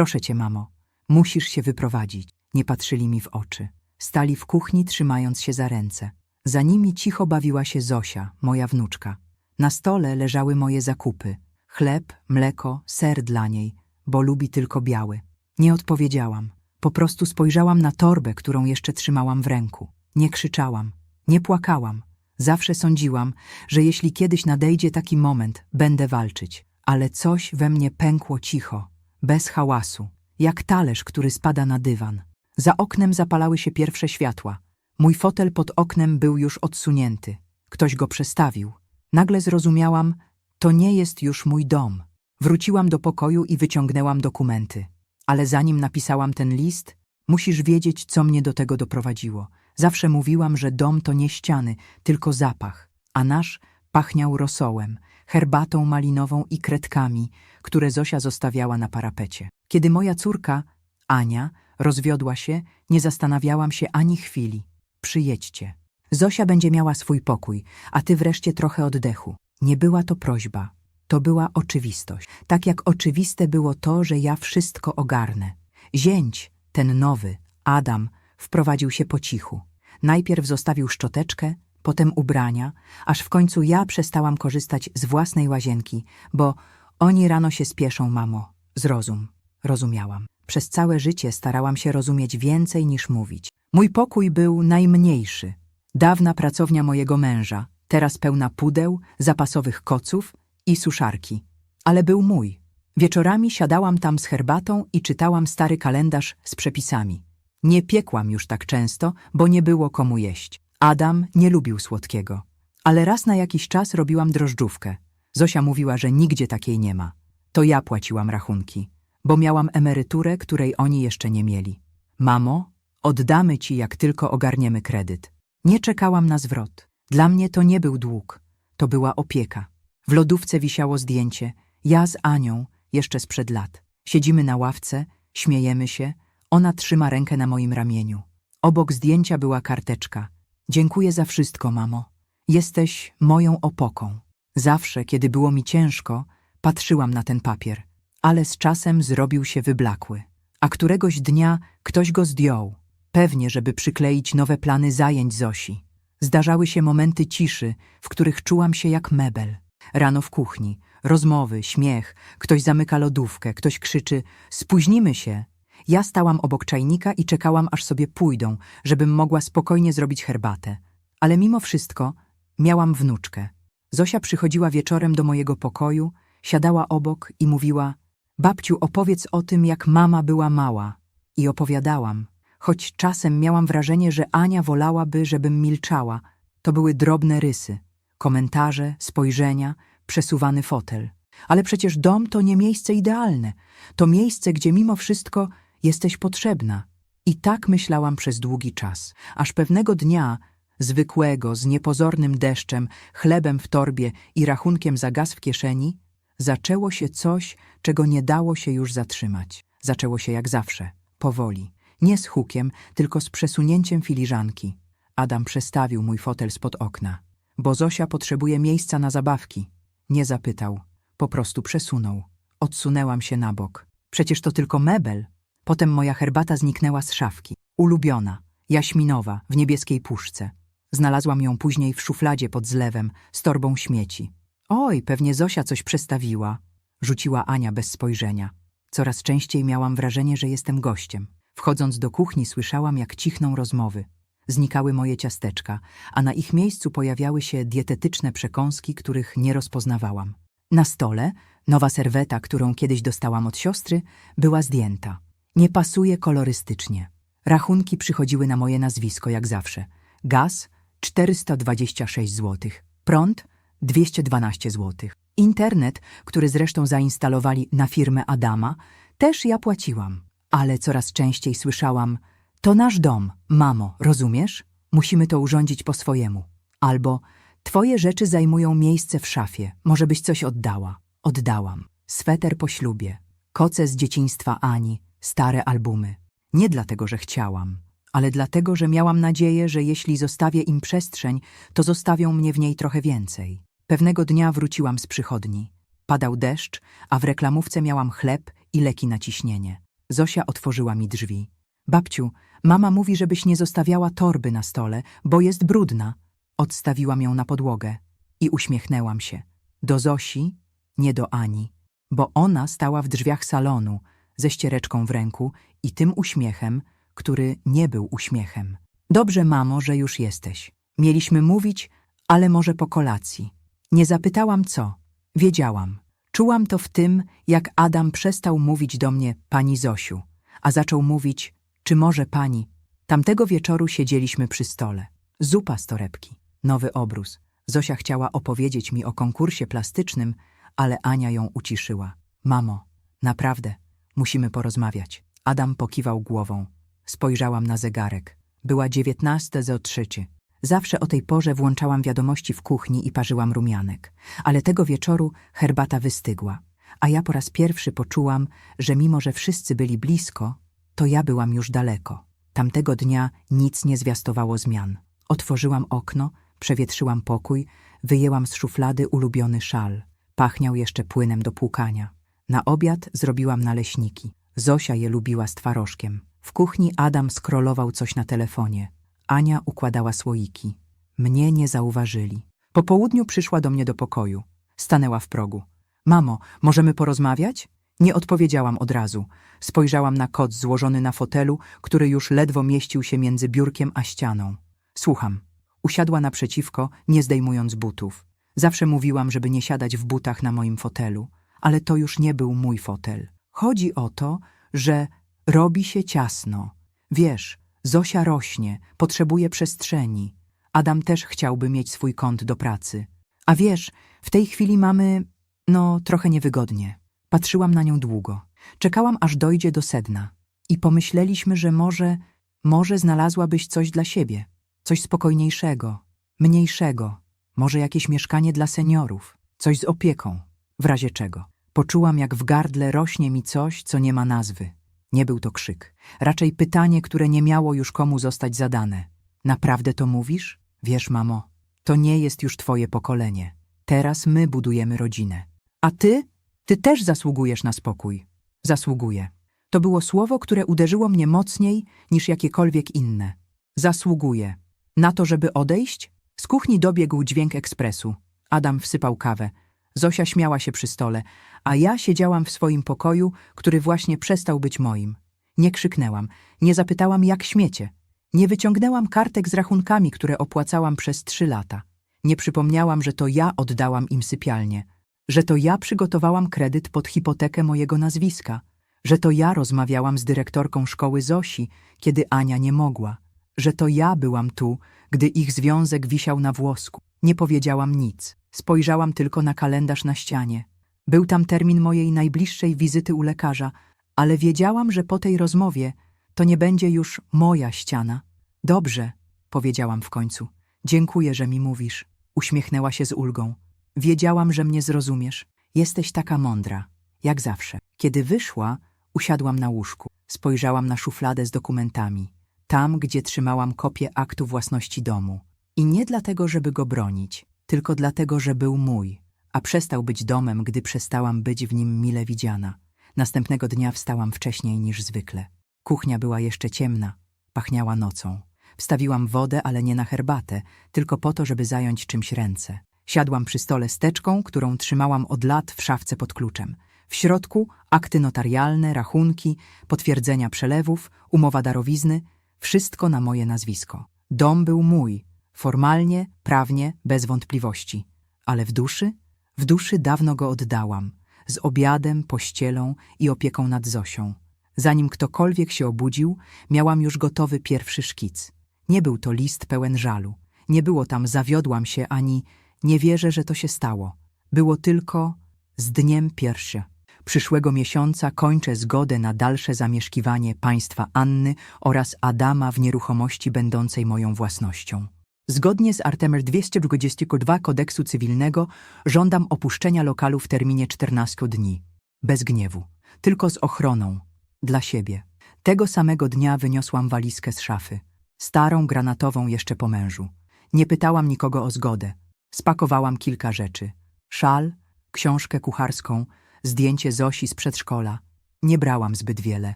Proszę cię, mamo, musisz się wyprowadzić. Nie patrzyli mi w oczy. Stali w kuchni, trzymając się za ręce. Za nimi cicho bawiła się Zosia, moja wnuczka. Na stole leżały moje zakupy. Chleb, mleko, ser dla niej, bo lubi tylko biały. Nie odpowiedziałam. Po prostu spojrzałam na torbę, którą jeszcze trzymałam w ręku. Nie krzyczałam, nie płakałam. Zawsze sądziłam, że jeśli kiedyś nadejdzie taki moment, będę walczyć. Ale coś we mnie pękło cicho, bez hałasu, jak talerz, który spada na dywan. Za oknem zapalały się pierwsze światła. Mój fotel pod oknem był już odsunięty. Ktoś go przestawił. Nagle zrozumiałam, to nie jest już mój dom. Wróciłam do pokoju i wyciągnęłam dokumenty. Ale zanim napisałam ten list, musisz wiedzieć, co mnie do tego doprowadziło. Zawsze mówiłam, że dom to nie ściany, tylko zapach, a nasz pachniał rosołem, herbatą malinową i kredkami, które Zosia zostawiała na parapecie. Kiedy moja córka, Ania, rozwiodła się, nie zastanawiałam się ani chwili. Przyjedźcie. Zosia będzie miała swój pokój, a ty wreszcie trochę oddechu. Nie była to prośba, to była oczywistość. Tak jak oczywiste było to, że ja wszystko ogarnę. Zięć, ten nowy, Adam, wprowadził się po cichu. Najpierw zostawił szczoteczkę, potem ubrania, aż w końcu ja przestałam korzystać z własnej łazienki, bo oni rano się spieszą, mamo. Zrozum. Rozumiałam. Przez całe życie starałam się rozumieć więcej niż mówić. Mój pokój był najmniejszy. Dawna pracownia mojego męża, teraz pełna pudeł, zapasowych koców i suszarki. Ale był mój. Wieczorami siadałam tam z herbatą i czytałam stary kalendarz z przepisami. Nie piekłam już tak często, bo nie było komu jeść. Adam nie lubił słodkiego. Ale raz na jakiś czas robiłam drożdżówkę. Zosia mówiła, że nigdzie takiej nie ma. To ja płaciłam rachunki, bo miałam emeryturę, której oni jeszcze nie mieli. Mamo, oddamy ci, jak tylko ogarniemy kredyt. Nie czekałam na zwrot. Dla mnie to nie był dług, to była opieka. W lodówce wisiało zdjęcie, ja z Anią, jeszcze sprzed lat. Siedzimy na ławce, śmiejemy się, ona trzyma rękę na moim ramieniu. Obok zdjęcia była karteczka. Dziękuję za wszystko, mamo. Jesteś moją opoką. Zawsze, kiedy było mi ciężko, patrzyłam na ten papier, ale z czasem zrobił się wyblakły. A któregoś dnia ktoś go zdjął, pewnie, żeby przykleić nowe plany zajęć Zosi. Zdarzały się momenty ciszy, w których czułam się jak mebel. Rano w kuchni, rozmowy, śmiech, ktoś zamyka lodówkę, ktoś krzyczy spóźnimy się. Ja stałam obok czajnika i czekałam, aż sobie pójdą, żebym mogła spokojnie zrobić herbatę. Ale mimo wszystko miałam wnuczkę. Zosia przychodziła wieczorem do mojego pokoju, siadała obok i mówiła Babciu, opowiedz o tym, jak mama była mała. I opowiadałam, choć czasem miałam wrażenie, że Ania wolałaby, żebym milczała. To były drobne rysy, komentarze, spojrzenia, przesuwany fotel. Ale przecież dom to nie miejsce idealne. To miejsce, gdzie mimo wszystko jesteś potrzebna. I tak myślałam przez długi czas, aż pewnego dnia, zwykłego, z niepozornym deszczem, chlebem w torbie i rachunkiem za gaz w kieszeni, zaczęło się coś, czego nie dało się już zatrzymać. Zaczęło się jak zawsze, powoli. Nie z hukiem, tylko z przesunięciem filiżanki. Adam przestawił mój fotel spod okna. Bo Zosia potrzebuje miejsca na zabawki. Nie zapytał. Po prostu przesunął. Odsunęłam się na bok. Przecież to tylko mebel. Potem moja herbata zniknęła z szafki. Ulubiona, jaśminowa, w niebieskiej puszce. Znalazłam ją później w szufladzie pod zlewem, z torbą śmieci. Oj, pewnie Zosia coś przestawiła. Rzuciła Ania bez spojrzenia. Coraz częściej miałam wrażenie, że jestem gościem. Wchodząc do kuchni słyszałam, jak cichną rozmowy. Znikały moje ciasteczka, a na ich miejscu pojawiały się dietetyczne przekąski, których nie rozpoznawałam. Na stole nowa serweta, którą kiedyś dostałam od siostry, była zdjęta. Nie pasuje kolorystycznie. Rachunki przychodziły na moje nazwisko, jak zawsze. Gaz 426 zł, prąd 212 zł. Internet, który zresztą zainstalowali na firmę Adama, też ja płaciłam. Ale coraz częściej słyszałam, to nasz dom, mamo, rozumiesz? Musimy to urządzić po swojemu. Albo twoje rzeczy zajmują miejsce w szafie, może byś coś oddała. Oddałam. Sweter po ślubie, koce z dzieciństwa Ani, stare albumy. Nie dlatego, że chciałam, ale dlatego, że miałam nadzieję, że jeśli zostawię im przestrzeń, to zostawią mnie w niej trochę więcej. Pewnego dnia wróciłam z przychodni. Padał deszcz, a w reklamówce miałam chleb i leki na ciśnienie. Zosia otworzyła mi drzwi. Babciu, mama mówi, żebyś nie zostawiała torby na stole, bo jest brudna. Odstawiłam ją na podłogę i uśmiechnęłam się. Do Zosi, nie do Ani, bo ona stała w drzwiach salonu ze ściereczką w ręku i tym uśmiechem, który nie był uśmiechem. Dobrze, mamo, że już jesteś. Mieliśmy mówić, ale może po kolacji. Nie zapytałam co. Wiedziałam. Czułam to w tym, jak Adam przestał mówić do mnie pani Zosiu, a zaczął mówić, czy może pani. Tamtego wieczoru siedzieliśmy przy stole. Zupa z torebki, nowy obrus. Zosia chciała opowiedzieć mi o konkursie plastycznym, ale Ania ją uciszyła. Mamo, naprawdę, musimy porozmawiać. Adam pokiwał głową. Spojrzałam na zegarek. Była dziewiętnaste za trzeci. Zawsze o tej porze włączałam wiadomości w kuchni i parzyłam rumianek. Ale tego wieczoru herbata wystygła. A ja po raz pierwszy poczułam, że mimo, że wszyscy byli blisko, to ja byłam już daleko. Tamtego dnia nic nie zwiastowało zmian. Otworzyłam okno, przewietrzyłam pokój, wyjęłam z szuflady ulubiony szal. Pachniał jeszcze płynem do płukania. Na obiad zrobiłam naleśniki. Zosia je lubiła z twarożkiem. W kuchni Adam skrolował coś na telefonie. Ania układała słoiki. Mnie nie zauważyli. Po południu przyszła do mnie do pokoju. Stanęła w progu. Mamo, możemy porozmawiać? Nie odpowiedziałam od razu. Spojrzałam na kot złożony na fotelu, który już ledwo mieścił się między biurkiem a ścianą. Słucham. Usiadła naprzeciwko, nie zdejmując butów. Zawsze mówiłam, żeby nie siadać w butach na moim fotelu, ale to już nie był mój fotel. Chodzi o to, że robi się ciasno. Wiesz, Zosia rośnie, potrzebuje przestrzeni. Adam też chciałby mieć swój kąt do pracy. A wiesz, w tej chwili mamy, no, trochę niewygodnie. Patrzyłam na nią długo. Czekałam, aż dojdzie do sedna. I pomyśleliśmy, że może, może znalazłabyś coś dla siebie. Coś spokojniejszego, mniejszego. Może jakieś mieszkanie dla seniorów. Coś z opieką. W razie czego. Poczułam, jak w gardle rośnie mi coś, co nie ma nazwy. Nie był to krzyk. Raczej pytanie, które nie miało już komu zostać zadane. Naprawdę to mówisz? Wiesz, mamo, to nie jest już twoje pokolenie. Teraz my budujemy rodzinę. A ty? Ty też zasługujesz na spokój. Zasługuję. To było słowo, które uderzyło mnie mocniej niż jakiekolwiek inne. Zasługuję. Na to, żeby odejść? Z kuchni dobiegł dźwięk ekspresu. Adam wsypał kawę. Zosia śmiała się przy stole, a ja siedziałam w swoim pokoju, który właśnie przestał być moim. Nie krzyknęłam, nie zapytałam, jak śmiecie. Nie wyciągnęłam kartek z rachunkami, które opłacałam przez trzy lata. Nie przypomniałam, że to ja oddałam im sypialnię, że to ja przygotowałam kredyt pod hipotekę mojego nazwiska, że to ja rozmawiałam z dyrektorką szkoły Zosi, kiedy Ania nie mogła, że to ja byłam tu, gdy ich związek wisiał na włosku. Nie powiedziałam nic. Spojrzałam tylko na kalendarz na ścianie. Był tam termin mojej najbliższej wizyty u lekarza, ale wiedziałam, że po tej rozmowie to nie będzie już moja ściana. Dobrze, powiedziałam w końcu. Dziękuję, że mi mówisz. Uśmiechnęła się z ulgą. Wiedziałam, że mnie zrozumiesz. Jesteś taka mądra, jak zawsze. Kiedy wyszła, usiadłam na łóżku. Spojrzałam na szufladę z dokumentami. Tam, gdzie trzymałam kopię aktu własności domu. I nie dlatego, żeby go bronić, tylko dlatego, że był mój, a przestał być domem, gdy przestałam być w nim mile widziana. Następnego dnia wstałam wcześniej niż zwykle. Kuchnia była jeszcze ciemna, pachniała nocą. Wstawiłam wodę, ale nie na herbatę, tylko po to, żeby zająć czymś ręce. Siadłam przy stole z teczką, którą trzymałam od lat w szafce pod kluczem. W środku akty notarialne, rachunki, potwierdzenia przelewów, umowa darowizny, wszystko na moje nazwisko. Dom był mój, formalnie, prawnie, bez wątpliwości. Ale w duszy? W duszy dawno go oddałam, z obiadem, pościelą i opieką nad Zosią. Zanim ktokolwiek się obudził, miałam już gotowy pierwszy szkic. Nie był to list pełen żalu. Nie było tam zawiodłam się ani nie wierzę, że to się stało. Było tylko z dniem pierwszy. Przyszłego miesiąca kończę zgodę na dalsze zamieszkiwanie państwa Anny oraz Adama w nieruchomości będącej moją własnością. Zgodnie z artykułem 222 kodeksu cywilnego żądam opuszczenia lokalu w terminie 14 dni. Bez gniewu. Tylko z ochroną. Dla siebie. Tego samego dnia wyniosłam walizkę z szafy. Starą, granatową jeszcze po mężu. Nie pytałam nikogo o zgodę. Spakowałam kilka rzeczy. Szal, książkę kucharską, zdjęcie Zosi z przedszkola. Nie brałam zbyt wiele.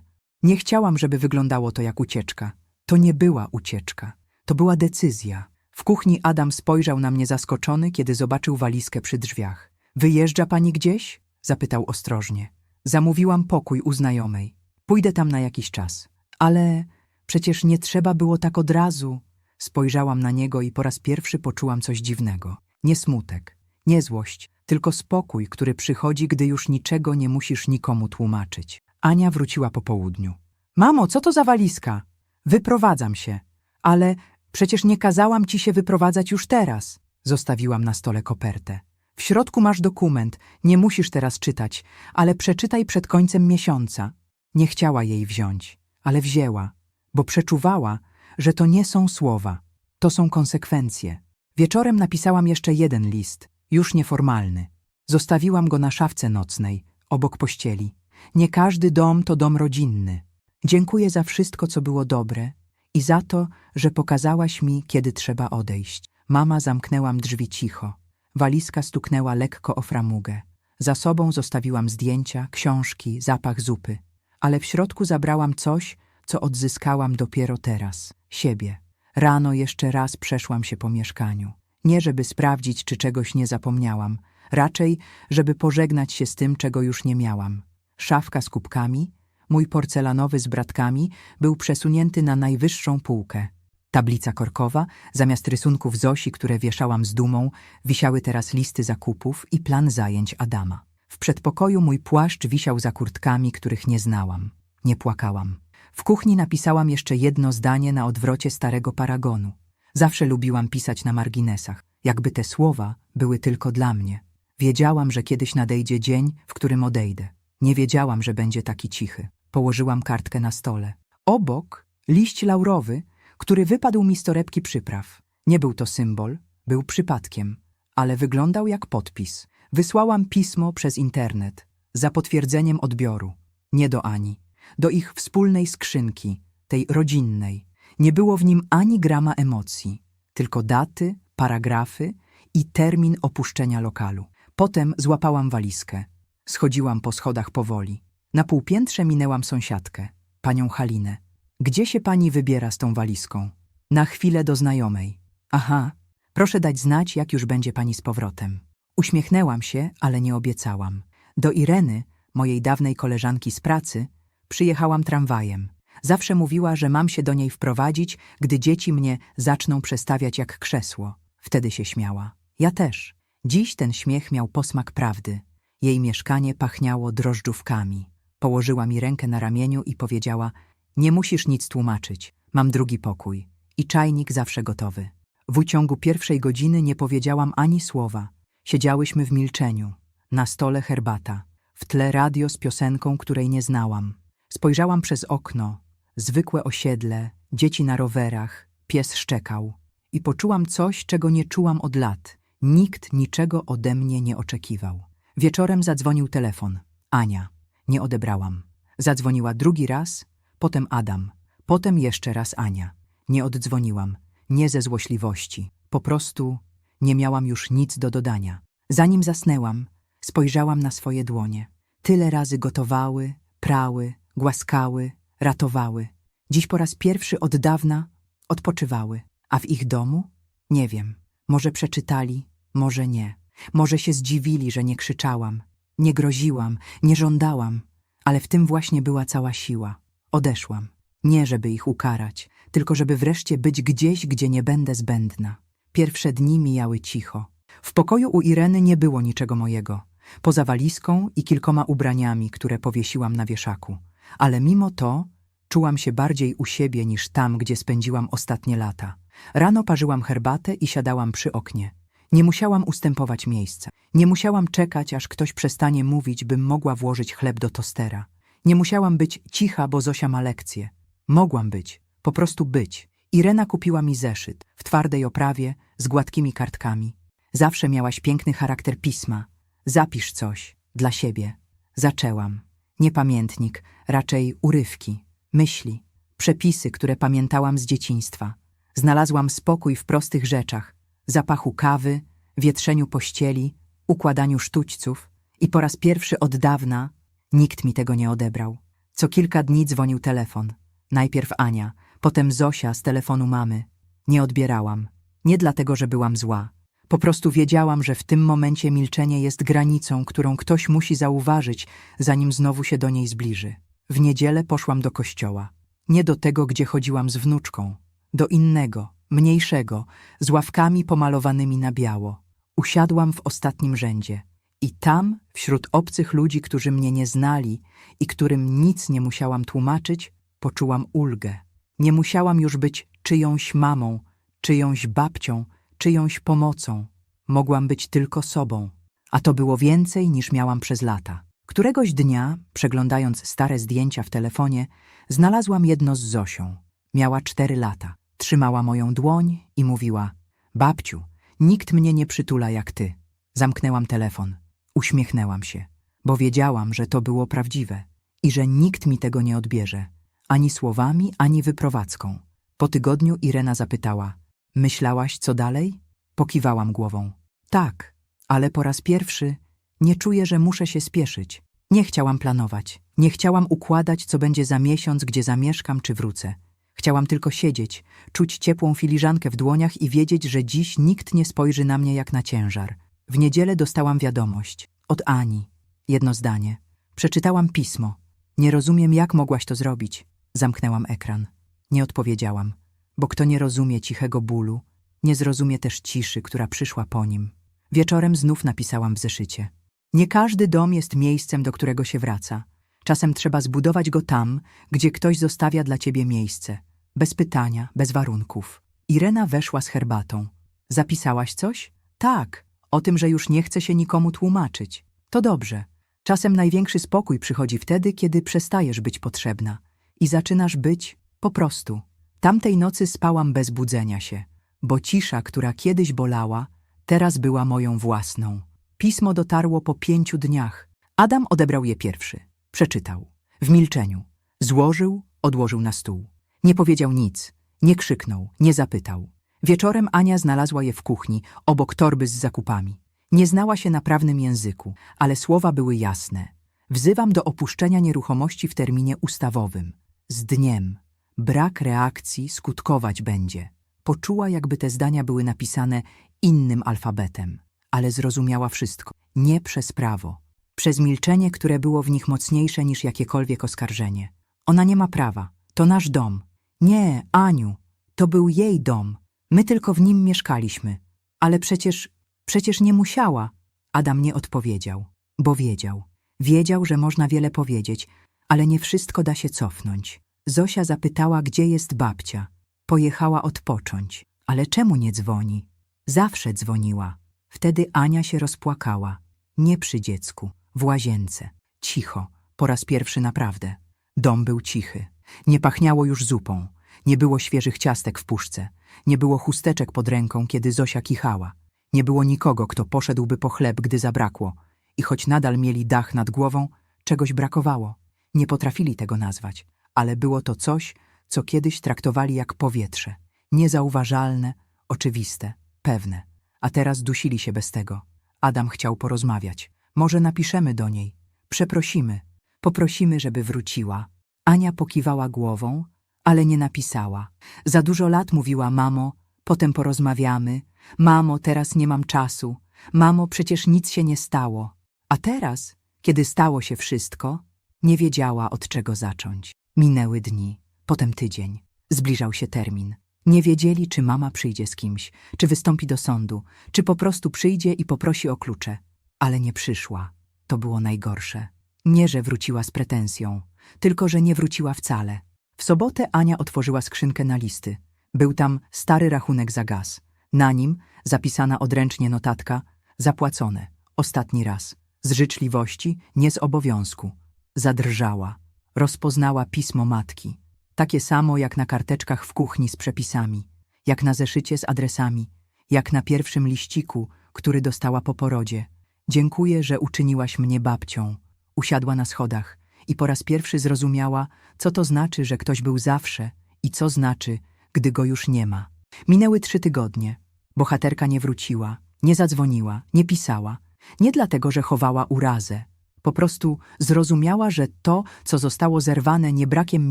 Nie chciałam, żeby wyglądało to jak ucieczka. To nie była ucieczka. To była decyzja. W kuchni Adam spojrzał na mnie zaskoczony, kiedy zobaczył walizkę przy drzwiach. Wyjeżdża pani gdzieś? Zapytał ostrożnie. Zamówiłam pokój u znajomej. Pójdę tam na jakiś czas. Ale przecież nie trzeba było tak od razu. Spojrzałam na niego i po raz pierwszy poczułam coś dziwnego. Nie smutek, nie złość, tylko spokój, który przychodzi, gdy już niczego nie musisz nikomu tłumaczyć. Ania wróciła po południu. Mamo, co to za walizka? Wyprowadzam się. Ale przecież nie kazałam ci się wyprowadzać już teraz. Zostawiłam na stole kopertę. W środku masz dokument, nie musisz teraz czytać, ale przeczytaj przed końcem miesiąca. Nie chciała jej wziąć, ale wzięła, bo przeczuwała, że to nie są słowa, to są konsekwencje. Wieczorem napisałam jeszcze jeden list, już nieformalny. Zostawiłam go na szafce nocnej, obok pościeli. Nie każdy dom to dom rodzinny. Dziękuję za wszystko, co było dobre i za to, że pokazałaś mi, kiedy trzeba odejść. Mama zamknęłam drzwi cicho. Walizka stuknęła lekko o framugę. Za sobą zostawiłam zdjęcia, książki, zapach zupy. Ale w środku zabrałam coś, co odzyskałam dopiero teraz. Siebie. Rano jeszcze raz przeszłam się po mieszkaniu. Nie żeby sprawdzić, czy czegoś nie zapomniałam. Raczej, żeby pożegnać się z tym, czego już nie miałam. Szafka z kubkami, mój porcelanowy z bratkami, był przesunięty na najwyższą półkę. Tablica korkowa, zamiast rysunków Zosi, które wieszałam z dumą, wisiały teraz listy zakupów i plan zajęć Adama. W przedpokoju mój płaszcz wisiał za kurtkami, których nie znałam. Nie płakałam. W kuchni napisałam jeszcze jedno zdanie na odwrocie starego paragonu. Zawsze lubiłam pisać na marginesach, jakby te słowa były tylko dla mnie. Wiedziałam, że kiedyś nadejdzie dzień, w którym odejdę. Nie wiedziałam, że będzie taki cichy. Położyłam kartkę na stole. Obok liść laurowy, który wypadł mi z torebki przypraw. Nie był to symbol, był przypadkiem, ale wyglądał jak podpis. Wysłałam pismo przez internet, za potwierdzeniem odbioru. Nie do Ani, do ich wspólnej skrzynki, tej rodzinnej. Nie było w nim ani grama emocji, tylko daty, paragrafy i termin opuszczenia lokalu. Potem złapałam walizkę. Schodziłam po schodach powoli. Na półpiętrze minęłam sąsiadkę, panią Halinę. Gdzie się pani wybiera z tą walizką? Na chwilę do znajomej. Aha, proszę dać znać, jak już będzie pani z powrotem. Uśmiechnęłam się, ale nie obiecałam. Do Ireny, mojej dawnej koleżanki z pracy, przyjechałam tramwajem. Zawsze mówiła, że mam się do niej wprowadzić, gdy dzieci mnie zaczną przestawiać jak krzesło. Wtedy się śmiała. Ja też. Dziś ten śmiech miał posmak prawdy. Jej mieszkanie pachniało drożdżówkami. Położyła mi rękę na ramieniu i powiedziała: Nie musisz nic tłumaczyć, mam drugi pokój. I czajnik zawsze gotowy. W uciągu pierwszej godziny nie powiedziałam ani słowa. Siedziałyśmy w milczeniu. Na stole herbata. W tle radio z piosenką, której nie znałam. Spojrzałam przez okno. Zwykłe osiedle, dzieci na rowerach, pies szczekał. I poczułam coś, czego nie czułam od lat. Nikt niczego ode mnie nie oczekiwał. Wieczorem zadzwonił telefon. Ania. Nie odebrałam. Zadzwoniła drugi raz, potem Adam, potem jeszcze raz Ania. Nie oddzwoniłam, nie ze złośliwości. Po prostu nie miałam już nic do dodania. Zanim zasnęłam, spojrzałam na swoje dłonie. Tyle razy gotowały, prały, głaskały, ratowały. Dziś po raz pierwszy od dawna odpoczywały. A w ich domu? Nie wiem. Może przeczytali, może nie. Może się zdziwili, że nie krzyczałam, nie groziłam, nie żądałam, ale w tym właśnie była cała siła. Odeszłam. Nie, żeby ich ukarać, tylko żeby wreszcie być gdzieś, gdzie nie będę zbędna. Pierwsze dni mijały cicho. W pokoju u Ireny nie było niczego mojego, poza walizką i kilkoma ubraniami, które powiesiłam na wieszaku. Ale mimo to czułam się bardziej u siebie niż tam, gdzie spędziłam ostatnie lata. Rano parzyłam herbatę i siadałam przy oknie. Nie musiałam ustępować miejsca. Nie musiałam czekać, aż ktoś przestanie mówić, bym mogła włożyć chleb do tostera. Nie musiałam być cicha, bo Zosia ma lekcję. Mogłam być, po prostu być. Irena kupiła mi zeszyt, w twardej oprawie, z gładkimi kartkami. Zawsze miałaś piękny charakter pisma. Zapisz coś, dla siebie. Zaczęłam. Nie pamiętnik, raczej urywki, myśli, przepisy, które pamiętałam z dzieciństwa. Znalazłam spokój w prostych rzeczach, zapachu kawy, wietrzeniu pościeli, układaniu sztućców i po raz pierwszy od dawna nikt mi tego nie odebrał. Co kilka dni dzwonił telefon. Najpierw Ania, potem Zosia z telefonu mamy. Nie odbierałam. Nie dlatego, że byłam zła. Po prostu wiedziałam, że w tym momencie milczenie jest granicą, którą ktoś musi zauważyć, zanim znowu się do niej zbliży. W niedzielę poszłam do kościoła. Nie do tego, gdzie chodziłam z wnuczką. Do innego, mniejszego, z ławkami pomalowanymi na biało. Usiadłam w ostatnim rzędzie. I tam, wśród obcych ludzi, którzy mnie nie znali i którym nic nie musiałam tłumaczyć, poczułam ulgę. Nie musiałam już być czyjąś mamą, czyjąś babcią, czyjąś pomocą. Mogłam być tylko sobą. A to było więcej niż miałam przez lata. Któregoś dnia, przeglądając stare zdjęcia w telefonie, znalazłam jedno z Zosią. Miała cztery lata. Trzymała moją dłoń i mówiła: Babciu, nikt mnie nie przytula jak ty. Zamknęłam telefon. Uśmiechnęłam się, bo wiedziałam, że to było prawdziwe i że nikt mi tego nie odbierze, ani słowami, ani wyprowadzką. Po tygodniu Irena zapytała: Myślałaś, co dalej? Pokiwałam głową. Tak, ale po raz pierwszy nie czuję, że muszę się spieszyć. Nie chciałam planować, nie chciałam układać, co będzie za miesiąc, gdzie zamieszkam czy wrócę. Chciałam tylko siedzieć, czuć ciepłą filiżankę w dłoniach i wiedzieć, że dziś nikt nie spojrzy na mnie jak na ciężar. W niedzielę dostałam wiadomość. Od Ani. Jedno zdanie. Przeczytałam pismo. Nie rozumiem, jak mogłaś to zrobić. Zamknęłam ekran. Nie odpowiedziałam, bo kto nie rozumie cichego bólu, nie zrozumie też ciszy, która przyszła po nim. Wieczorem znów napisałam w zeszycie. Nie każdy dom jest miejscem, do którego się wraca. Czasem trzeba zbudować go tam, gdzie ktoś zostawia dla ciebie miejsce. Bez pytania, bez warunków. Irena weszła z herbatą. Zapisałaś coś? Tak, o tym, że już nie chce się nikomu tłumaczyć. To dobrze. Czasem największy spokój przychodzi wtedy, kiedy przestajesz być potrzebna i zaczynasz być po prostu. Tamtej nocy spałam bez budzenia się, bo cisza, która kiedyś bolała, teraz była moją własną. Pismo dotarło po pięciu dniach. Adam odebrał je pierwszy. Przeczytał. W milczeniu. Złożył, odłożył na stół. Nie powiedział nic. Nie krzyknął, nie zapytał. Wieczorem Ania znalazła je w kuchni, obok torby z zakupami. Nie znała się na prawnym języku, ale słowa były jasne. Wzywam do opuszczenia nieruchomości w terminie ustawowym. Z dniem. Brak reakcji skutkować będzie. Poczuła, jakby te zdania były napisane innym alfabetem, ale zrozumiała wszystko. Nie przez prawo. Przez milczenie, które było w nich mocniejsze niż jakiekolwiek oskarżenie. Ona nie ma prawa. To nasz dom. Nie, Aniu. To był jej dom. My tylko w nim mieszkaliśmy. Ale przecież, przecież nie musiała. Adam nie odpowiedział, bo wiedział. Wiedział, że można wiele powiedzieć, ale nie wszystko da się cofnąć. Zosia zapytała, gdzie jest babcia. Pojechała odpocząć. Ale czemu nie dzwoni? Zawsze dzwoniła. Wtedy Ania się rozpłakała. Nie przy dziecku, w łazience. Cicho, po raz pierwszy naprawdę. Dom był cichy. Nie pachniało już zupą. Nie było świeżych ciastek w puszce. Nie było chusteczek pod ręką, kiedy Zosia kichała. Nie było nikogo, kto poszedłby po chleb, gdy zabrakło. I choć nadal mieli dach nad głową, czegoś brakowało. Nie potrafili tego nazwać, ale było to coś, co kiedyś traktowali jak powietrze. Niezauważalne, oczywiste, pewne. A teraz dusili się bez tego. Adam chciał porozmawiać. Może napiszemy do niej. Przeprosimy. Poprosimy, żeby wróciła. Ania pokiwała głową, ale nie napisała. Za dużo lat mówiła mamo, potem porozmawiamy. Mamo, teraz nie mam czasu. Mamo, przecież nic się nie stało. A teraz, kiedy stało się wszystko, nie wiedziała od czego zacząć. Minęły dni, potem tydzień. Zbliżał się termin. Nie wiedzieli, czy mama przyjdzie z kimś, czy wystąpi do sądu, czy po prostu przyjdzie i poprosi o klucze. Ale nie przyszła. To było najgorsze. Nie, że wróciła z pretensją, tylko że nie wróciła wcale. W sobotę Ania otworzyła skrzynkę na listy. Był tam stary rachunek za gaz. Na nim zapisana odręcznie notatka zapłacone. Ostatni raz. Z życzliwości, nie z obowiązku. Zadrżała. Rozpoznała pismo matki. Takie samo jak na karteczkach w kuchni z przepisami, jak na zeszycie z adresami, jak na pierwszym liściku, który dostała po porodzie. Dziękuję, że uczyniłaś mnie babcią. Usiadła na schodach i po raz pierwszy zrozumiała, co to znaczy, że ktoś był zawsze i co znaczy, gdy go już nie ma. Minęły trzy tygodnie. Bohaterka nie wróciła, nie zadzwoniła, nie pisała. Nie dlatego, że chowała urazę. Po prostu zrozumiała, że to, co zostało zerwane nie brakiem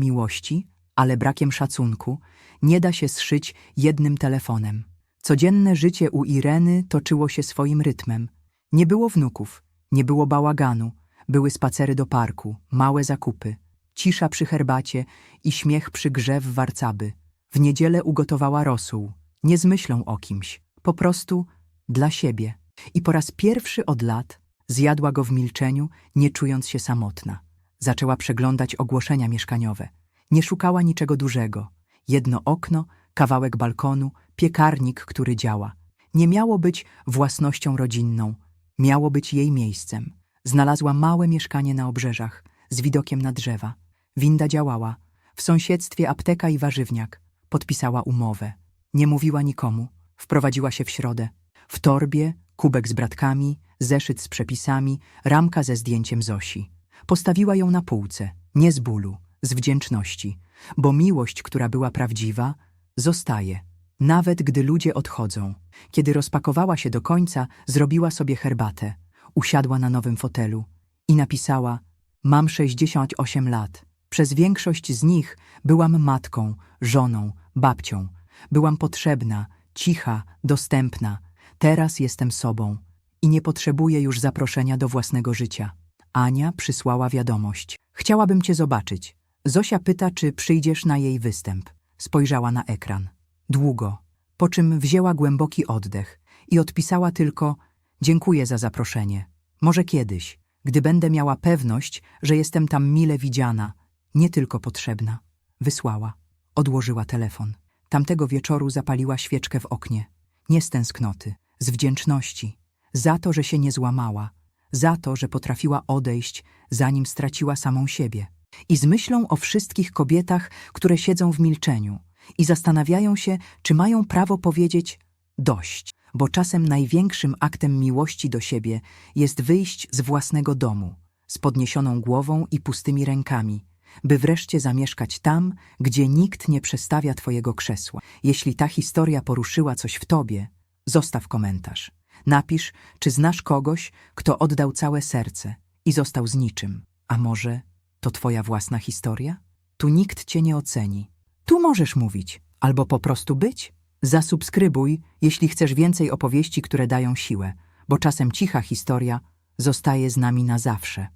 miłości, ale brakiem szacunku, nie da się zszyć jednym telefonem. Codzienne życie u Ireny toczyło się swoim rytmem. Nie było wnuków, nie było bałaganu, były spacery do parku, małe zakupy, cisza przy herbacie i śmiech przy grze w warcaby. W niedzielę ugotowała rosół, nie z myślą o kimś, po prostu dla siebie. I po raz pierwszy od lat zjadła go w milczeniu, nie czując się samotna. Zaczęła przeglądać ogłoszenia mieszkaniowe. Nie szukała niczego dużego. Jedno okno, kawałek balkonu, piekarnik, który działa. Nie miało być własnością rodzinną, miało być jej miejscem. Znalazła małe mieszkanie na obrzeżach, z widokiem na drzewa. Winda działała. W sąsiedztwie apteka i warzywniak. Podpisała umowę. Nie mówiła nikomu. Wprowadziła się w środę. W torbie kubek z bratkami, zeszyt z przepisami, ramka ze zdjęciem Zosi. Postawiła ją na półce, nie z bólu, z wdzięczności, bo miłość, która była prawdziwa, zostaje. Nawet gdy ludzie odchodzą. Kiedy rozpakowała się do końca, zrobiła sobie herbatę. Usiadła na nowym fotelu i napisała: Mam 68 lat. Przez większość z nich byłam matką, żoną, babcią. Byłam potrzebna, cicha, dostępna. Teraz jestem sobą i nie potrzebuję już zaproszenia do własnego życia. Ania przysłała wiadomość. Chciałabym cię zobaczyć. Zosia pyta, czy przyjdziesz na jej występ. Spojrzała na ekran. Długo. Po czym wzięła głęboki oddech i odpisała tylko: Dziękuję za zaproszenie. Może kiedyś, gdy będę miała pewność, że jestem tam mile widziana, nie tylko potrzebna. Wysłała. Odłożyła telefon. Tamtego wieczoru zapaliła świeczkę w oknie. Nie z tęsknoty, z wdzięczności. Za to, że się nie złamała. Za to, że potrafiła odejść, zanim straciła samą siebie. I z myślą o wszystkich kobietach, które siedzą w milczeniu i zastanawiają się, czy mają prawo powiedzieć dość, bo czasem największym aktem miłości do siebie jest wyjść z własnego domu, z podniesioną głową i pustymi rękami, by wreszcie zamieszkać tam, gdzie nikt nie przestawia twojego krzesła. Jeśli ta historia poruszyła coś w tobie, zostaw komentarz. Napisz, czy znasz kogoś, kto oddał całe serce i został z niczym. A może to twoja własna historia? Tu nikt cię nie oceni. Tu możesz mówić, albo po prostu być. Zasubskrybuj, jeśli chcesz więcej opowieści, które dają siłę, bo czasem cicha historia zostaje z nami na zawsze.